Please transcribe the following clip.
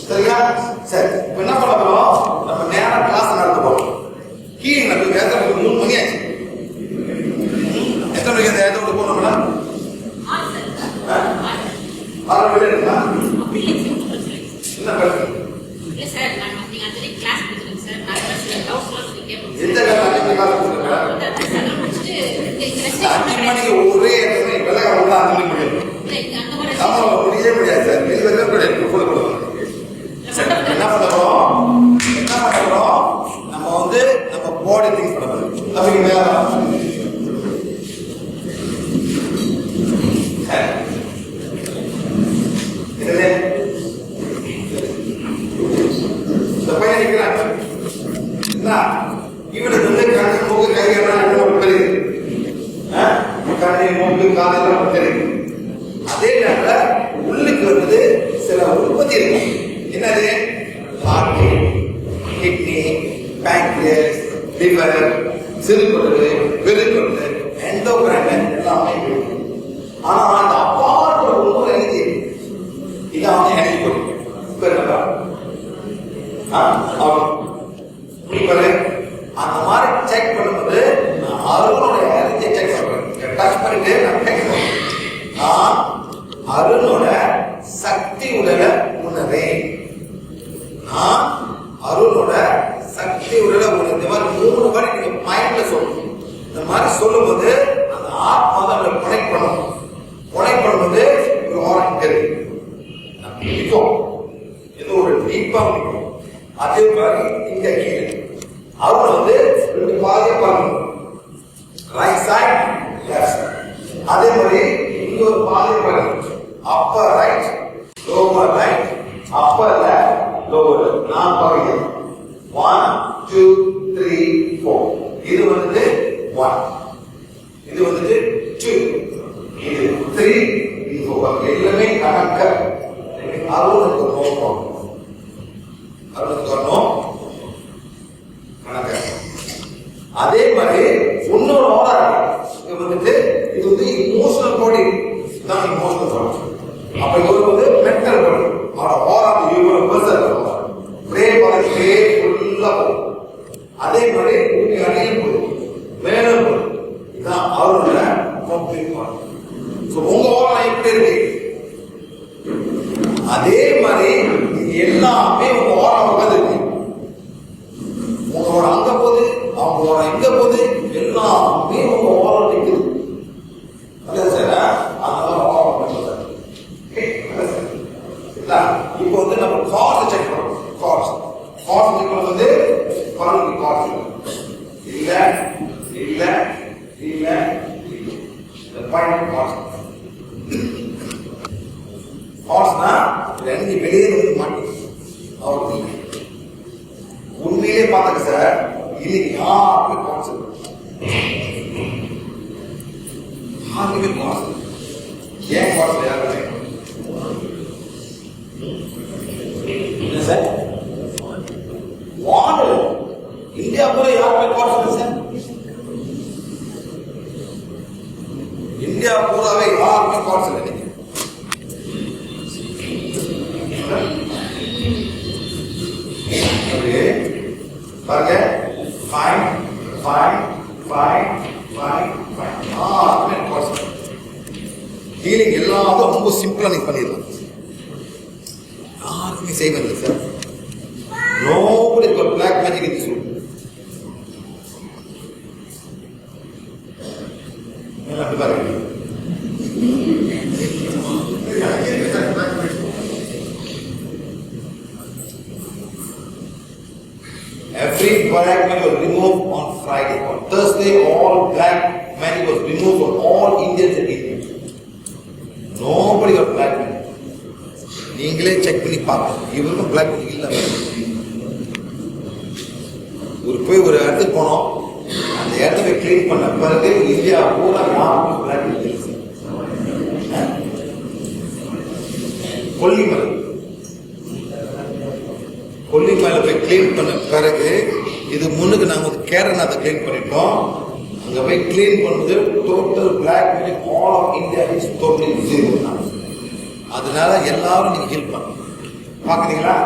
சரியா? சரி. இப்ப என்ன பண்ண போறோம்? நம்ம நேரா கிளாஸ் நடத்த போறோம். கீழே நம்ம எத்தனை? மூணு மணி ஆச்சு. எத்தனை மணிக்கு அந்த இடத்த விட்டு போனோம் மேடம்? ஆறு மணி இருக்குமா? என்ன மணிக்கு ஒரே இடத்துல முடியாது சரி என்ன பண்ண போறோம் என்ன பண்ண போறோம் நம்ம வந்து நம்ம பாடி திங்ஸ் பண்ண போறோம் தம்பிக்கு மேல வா. சரி. இதுல இந்த பையன் நிக்கிறான் என்ன இவனுக்கு வந்து கண்ணு மூக்கு கை எல்லாம் என்ன தெரியுது ஆ? கண்ணு மூக்கு காதெல்லாம் தெரியுது அதே நேரத்துல உள்ளுக்கு வந்து சில உற்பத்தி இருக்கும் என்னது? ஹார்ட் கிட்னி பேங்க்ரியஸ் லிவர் சிறுகுடல் பெருக்குடல் எண்டோகிரைன் எல்லாமே ஆனா அந்த அப்பாற்பட ஒன்றும் எழுதி இதை அவன் எனக்கு கொடுக்கும் இப்ப இருக்கா இப்ப அந்த மாதிரி செக் பண்ணும்போது நான் அருணோட ஹெல்த்தை செக் பண்ணுவேன். டச் பண்ணிட்டு நான் செக் நான் அருணோட சக்தி உடலை உணர்றேன் நான் அருணோட சக்தி உடலை உணர்றேன் இந்த மாதிரி மூணு வாட்டி நீங்க மைண்ட்ல சொல்லணும் இந்த மாதிரி சொல்லும் போது அந்த ஆத்மா தான் நம்மளை கனெக்ட் பண்ணணும். கனெக்ட் பண்ணும்போது ஒரு ஆரஞ்சு தெரியும் பிடிக்கும். இது ஒரு டீப்பா பிடிக்கும். அதே மாதிரி இங்க கீழே. அவங்க வந்து ரெண்டு பாதையை பண்ணணும் ரைட் சைட் லெஃப்ட் சைட் அதே மாதிரி இங்க ஒரு பாதை பண்ணணும் upper right lower right upper left lower நான் பகுதி ஒன் டூ த்ரீ ஃபோர் இது வந்துட்டு ஒன் இது வந்துட்டு டூ இது த்ரீ இது ஃபோர் எல்லாமே கணக்க. அருணுக்கு நோக்கம். அருணுக்கு சொன்னோம் கணக்க. அதே மாதிரி இன்னொரு ஓடா இது வந்துட்டு இது வந்து இமோஷனல் பாடி தான் இமோஷனல் பாடி அப்ப இது வந்து மென்டல் பாடி அவரோட உங்க ஓரா எப்படி இருக்கு? அதே மாதிரி இது எல்லாமே உங்க ஓரா உட்காந்துருக்கு உங்களோட அங்க போகுது அவங்களோட இங்க போகுது எல்லாமே உங்க ஓரம் நிக்குது நல்லது ஓரம் பண்ணுறது இப்போ வந்து நம்ம கார்ஸ் செக் பண்ணுறோம் கார்ஸ் கார்ஸ் செக் பண்ணுறது வந்து பல்லுக்கு கார்ஸ் இல்லை இல்லை இல்ல இந்த பாயிண்ட் கார்ஸ் கார்ஸ்னா ரெண்டு வெளியே வந்து மாட்டேங்குது அவருக்கு உண்மையிலே பார்த்தாங்க சார் இன்னைக்கு யாருமே கான்செப்ட் யாருமே கான்செப்ட் ஏன் கான்செப்ட் யாருமே என்ன சார் வானல் இந்தியா பூரா யாருமே கான்செப்ட் சார் இந்தியா பூராவே யாருமே கான்செப்ட் ஹீலிங் எல்லாத்தையும் ரொம்ப சிம்பிளா நீங்க பண்ணிடலாம் யாருமே செய்வது sir nobody got black magic in this room என்ன அப்படி பாருங்க Every black man was removed on Friday. On Thursday, all black magic was removed from all Indians and check இவருக்கும் பிளாக் magic ஒரு போய் ஒரு இடத்துக்கு போனோம். அந்த இடத்த போய் கிளீன் பண்ண பிறகு இந்தியா பூரா யாருக்கும் பிளாக் magic கொல்லிமலை கொல்லிமலை. போய் கிளீன் பண்ண பிறகு இது முன்னுக்கு நாங்கள் வந்து கேரநாத்தை கிளீன் பண்ணிட்டோம். அங்கே போய் கிளீன் பண்ணும்போது total black magic all of India is totally zero அதனால எல்லாரும் நீங்க ஹீல் பண்ணணும் பாக்குறீங்களா